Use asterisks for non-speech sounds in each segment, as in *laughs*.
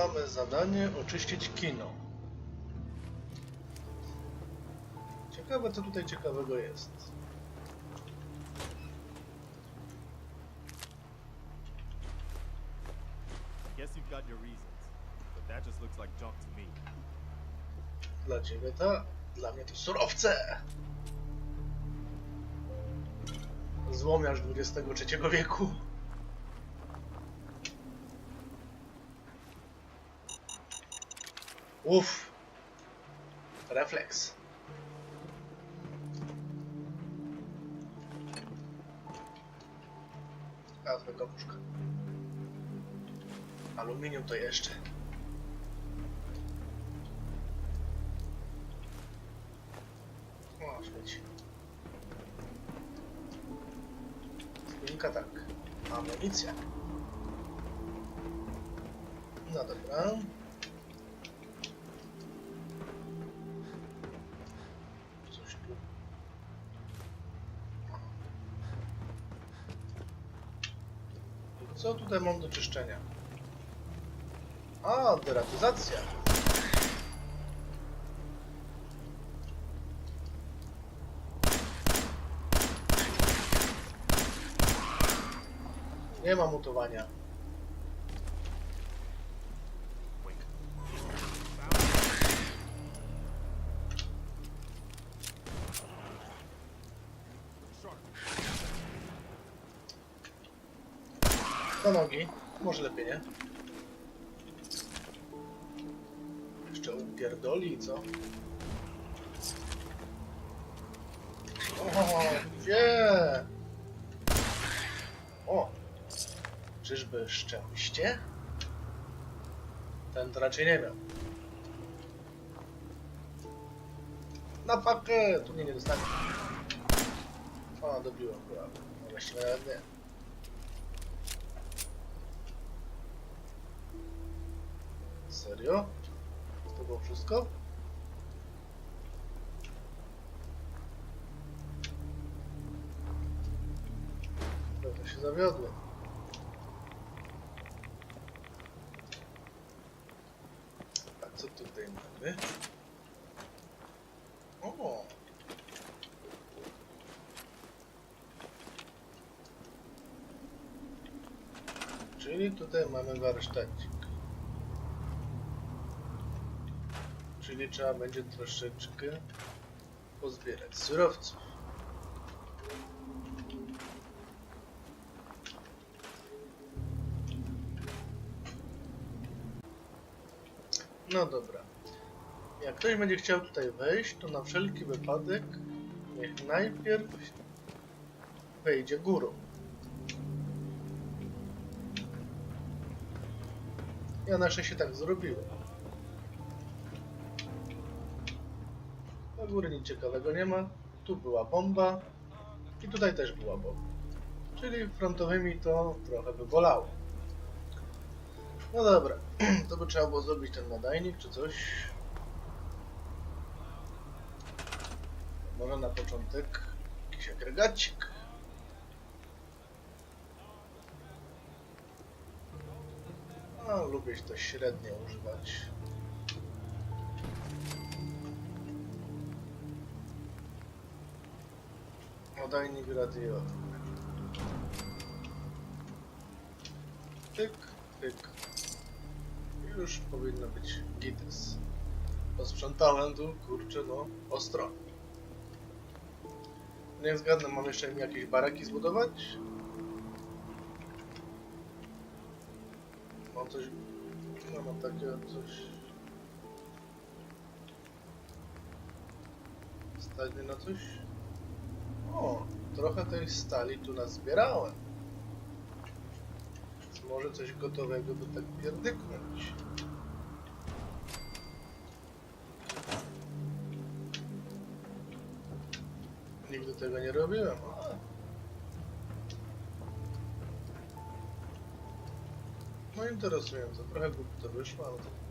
mamy zadanie oczyścić kino. Ciekawe, co tutaj ciekawego jest. Guess you've got your reasons, but that just looks like junk to me. Dla ciebie to, dla mnie to surowce. Złomiarz XXIII wieku. Uff. Refleks. A, zwykła puszka. Aluminium to jeszcze. O, śmieci. Skrzynka tak. Amunicja. No dobra. Co tutaj mam do czyszczenia? A, deratyzacja. Nie ma mutowania. Do nogi. Może lepiej, nie? Jeszcze upierdoli co? O, gdzie? O! Czyżby szczęście? Ten to raczej nie miał. Na pakę! Tu mnie nie dostanie. O, go. No właściwie nawet nie. Serio? To było wszystko? Trochę się zawiodłem. A co tutaj mamy? O! Czyli tutaj mamy warsztacik. Czyli trzeba będzie troszeczkę pozbierać surowców. No dobra. Jak ktoś będzie chciał tutaj wejść, to na wszelki wypadek niech najpierw wejdzie górą. Ja na szczęście tak zrobiłem. Góry nic ciekawego nie ma. Tu była bomba i tutaj też była bomba. Czyli frontowymi to trochę by bolało. No dobra, *clears throat* to by trzeba było zrobić ten nadajnik czy coś. Może na początek jakiś agregacik. No, lubię to średnio używać. Nadajnik radiowy. Tyk, tyk. Już powinno być gites. Posprzątałem tu, kurczę, no, ostro. Nie zgadnę, mam jeszcze jakieś baraki zbudować? Mam coś... No, mam takie coś... Stać na coś? O, trochę tej stali tu nazbierałem. Więc może coś gotowego by tak pierdyknąć. Nigdy tego nie robiłem. No interesujące. Trochę głupio to wyszło, ale. To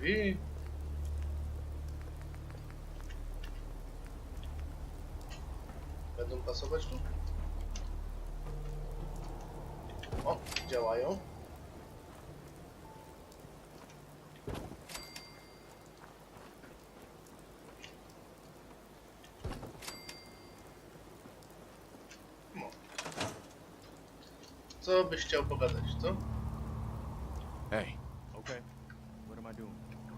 drzwi? Będą pasować tu? O, działają. Co byś chciał pogadać, co?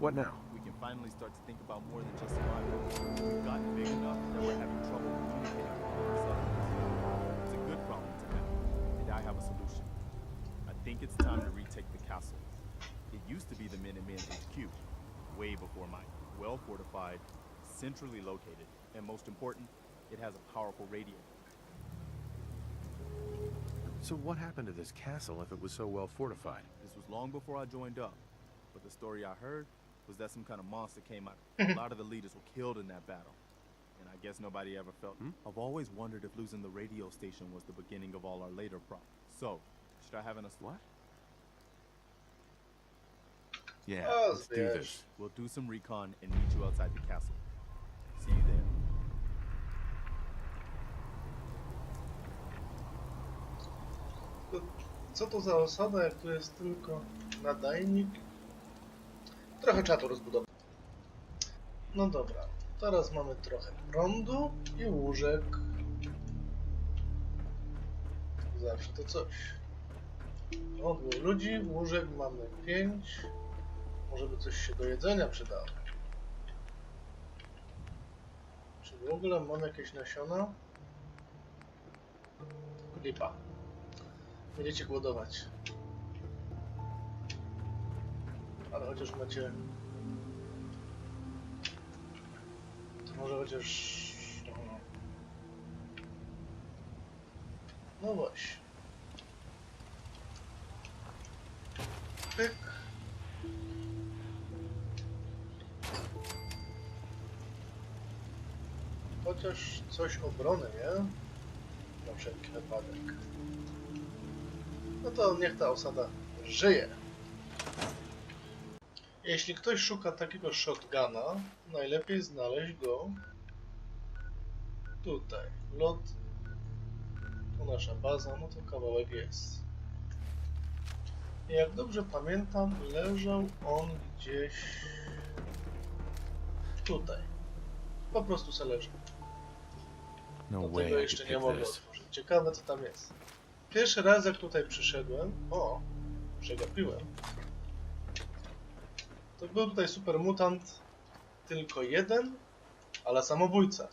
What now? We can finally start to think about more than just survival. We've gotten big enough that we're having trouble communicating with ourselves. It's a good problem to have, and I have a solution. I think it's time to retake the castle. It used to be the Minutemen HQ, way before mine. Well fortified, centrally located, and most important, it has a powerful radio. So what happened to this castle if it was so well fortified? This was long before I joined up, but the story I heard was that some kind of monster came out. a lot of the leaders were killed in that battle, and I guess nobody ever felt. Hmm? I've always wondered if losing the radio station was the beginning of all our later problems. So, should I have an ass- What? Yeah, Oh, let's do this. We'll do some recon and meet you outside the castle. See you there. Co to za osada, jak tu jest tylko nadajnik? Trochę trzeba to rozbudować. No dobra, teraz mamy trochę prądu i łóżek. Zawsze to coś. O, dwóch ludzi, łóżek mamy pięć. Może by coś się do jedzenia przydało. Czy w ogóle mam jakieś nasiona? Lipa. Będziecie głodować. Ale chociaż macie... To może chociaż... No, no. no właśnie. Pyk. Chociaż coś obrony, nie? Na wszelki wypadek. No to niech ta osada żyje. Jeśli ktoś szuka takiego shotguna, najlepiej znaleźć go tutaj. Lot. Tu nasza baza, no to kawałek jest. I jak dobrze pamiętam, leżał on gdzieś tutaj. Po prostu se leżał. No Do tego way I jeszcze nie mogę otworzyć. Ciekawe co tam jest. Pierwszy raz jak tutaj przyszedłem, o, przegapiłem, to był tutaj super mutant tylko jeden, ale samobójca.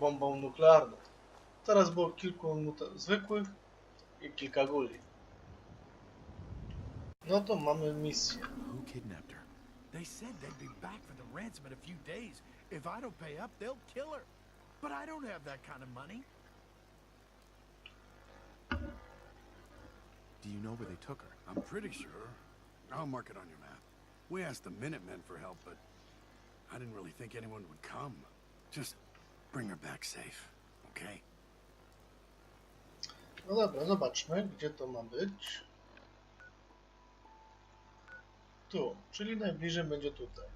Bombą nuklearną. Teraz było kilku zwykłych i kilka guli. No to mamy misję. Who kidnapped her? They said they'd be back for the ransom in a few days. If I don't pay up, they'll kill her. But I don't have that kind of money. Do you know where they took her? I'm pretty sure. I'll mark it on your map. We asked the Minutemen for help, but I didn't really think anyone would come. Just bring her back safe, okay? No dobra, zobaczmy, gdzie to ma być. Tu, czyli najbliżej będzie tutaj.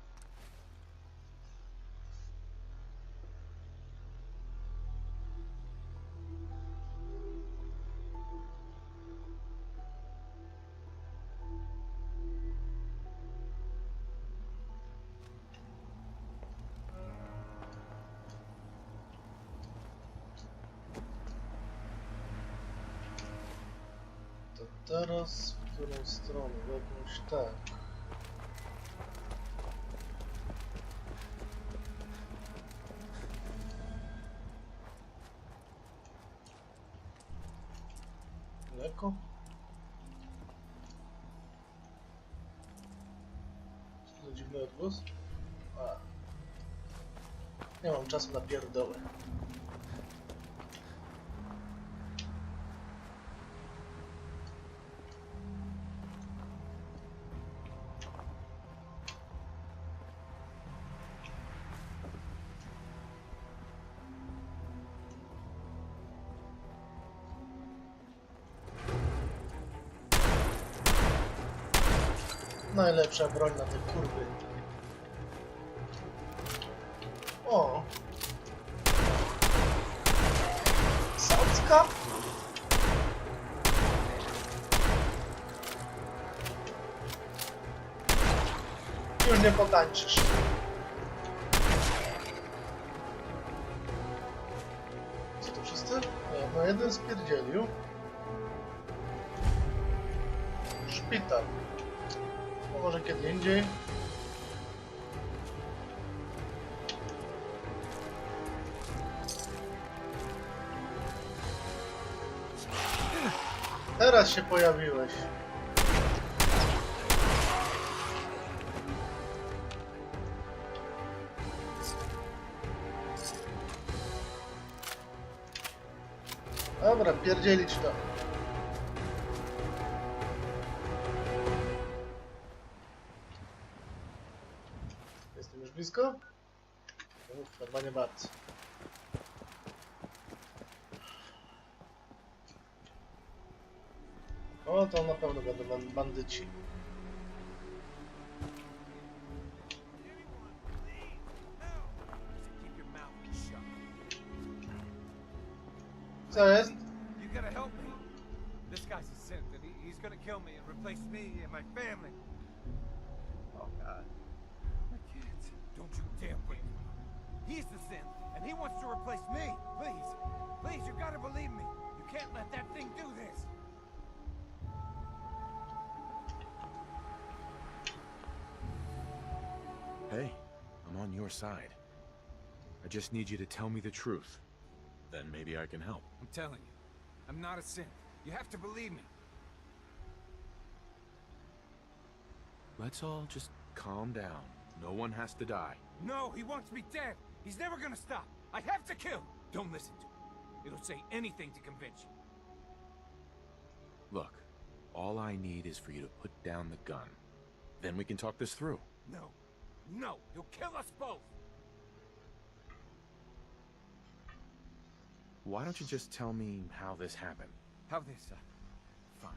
Teraz w którą stronę? Jakąś tak. Mleko? Co dziwny odgłos? A. Nie mam czasu na pierdołę. najlepsza broń na te kurwy. O! Sądzka? Już nie potańczysz. Co to wszyscy? Nie, no jeden spierdzielił. Szpital. Może kiedy indziej. Teraz się pojawiłeś. Dobra, pierdzielić to. Uff, chyba nie bardzo. O, to na pewno będą bandyci. Co jest? You gotta help me. This guy's a synth, and he, he's gonna kill me and replace me and my family. Oh God. My kids. Don't you dare break him. He's the synth, and he wants to replace me. Please, please, you've gotta believe me. You can't let that thing do this. Hey, I'm on your side. I just need you to tell me the truth. Then maybe I can help. I'm telling you, I'm not a synth. You have to believe me. Let's all just calm down. No one has to die. No, he wants me dead. He's never gonna stop. I have to kill. Don't listen to him. It'll say anything to convince you. Look, all I need is for you to put down the gun. Then we can talk this through. No, no, he'll kill us both. Why don't you just tell me how this happened? How this, uh, fine.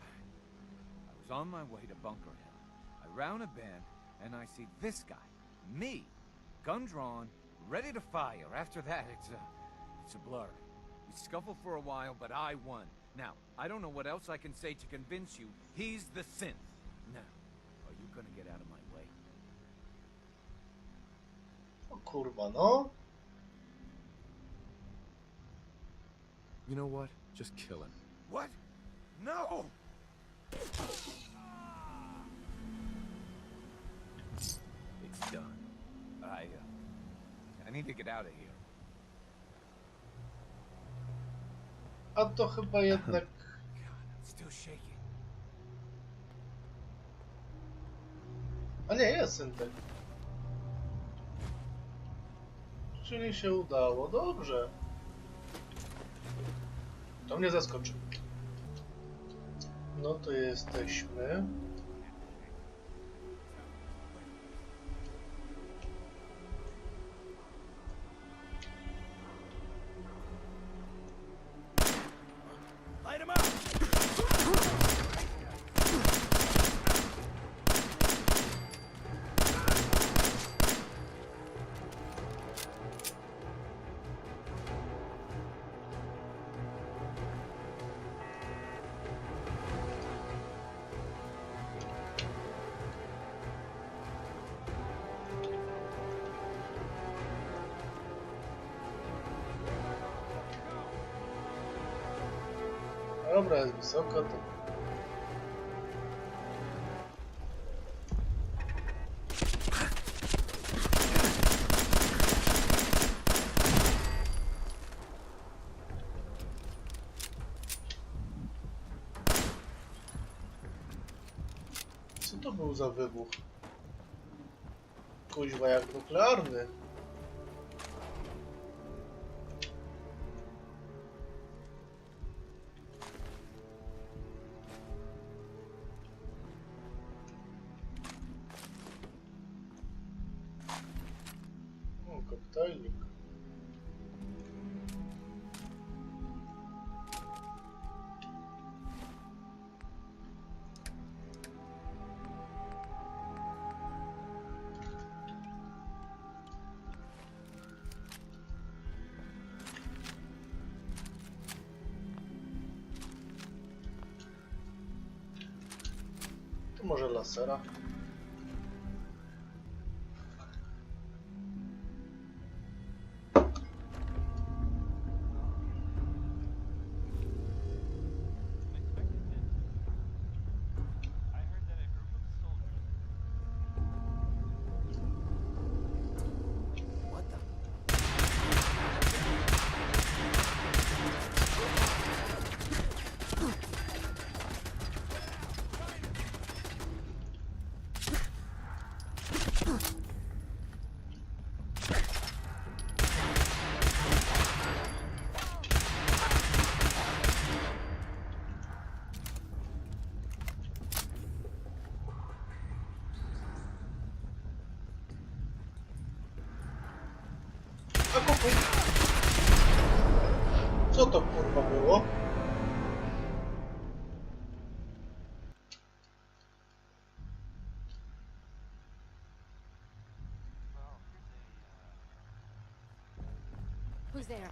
I was on my way to Bunker Hill. I round a bend, and I see this guy, me, gun drawn, ready to fire. After that, it's a, it's a blur. We scuffle for a while, but I won. Now, I don't know what else I can say to convince you he's the synth. Now, are you gonna get out of my way? O kurwa, no. You know what? Just kill him. What? No! It's done. Need to get out of here. A to chyba *laughs* jednak... God, I'm still shaking. A nie, jest syntek. Czyli się udało. Dobrze. To mnie zaskoczy. No to jesteśmy. Dobra, jest wysoko, to... Co to był za wybuch? Kuźwa jak nuklearny. Tu może lasera. Who's there?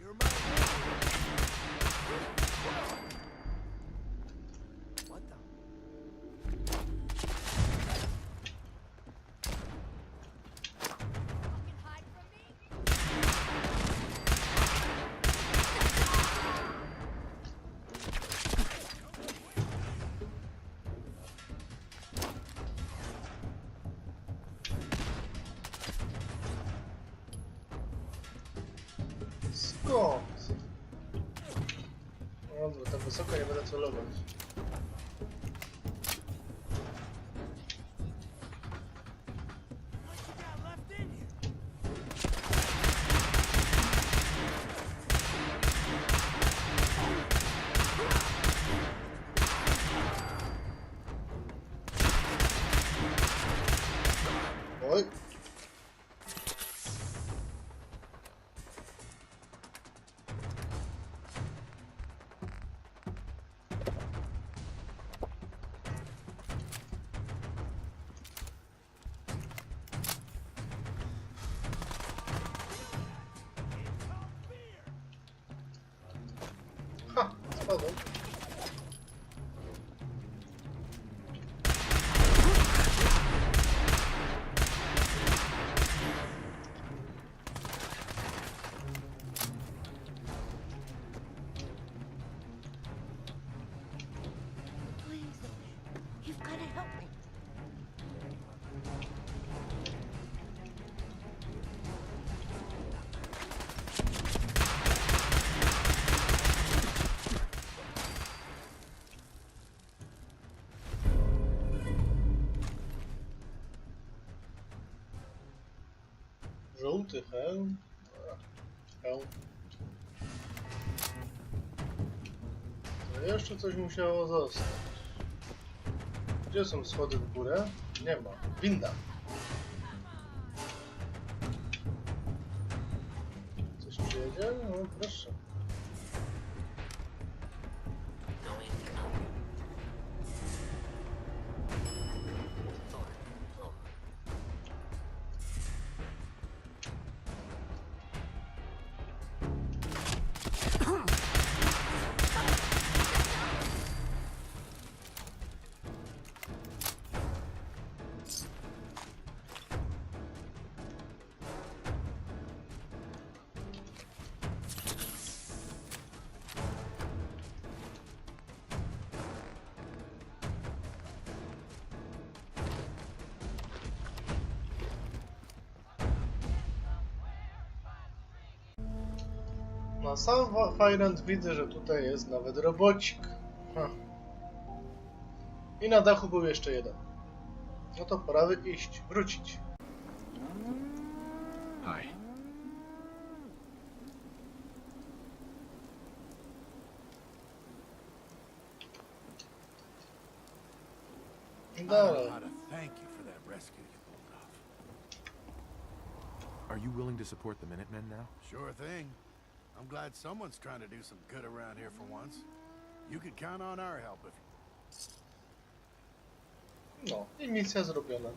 You're my Dobra, tak wysoko nie będę celować. Żółty hełm. Hełm. To jeszcze coś musiało zostać. Gdzie są schody w górę? Nie ma. Winda. Coś przyjedzie? No proszę. Na sam Fajrant widzę, że tutaj jest nawet robocik. Ha. I na dachu był jeszcze jeden. No to pora iść, wrócić. Hi. Dalej. thank you for that rescue you pulled off. Are you willing to support the Minutemen now? Sure thing. I'm glad someone's trying to do some good around here for once. You can count on our help if No i misja zrobiona.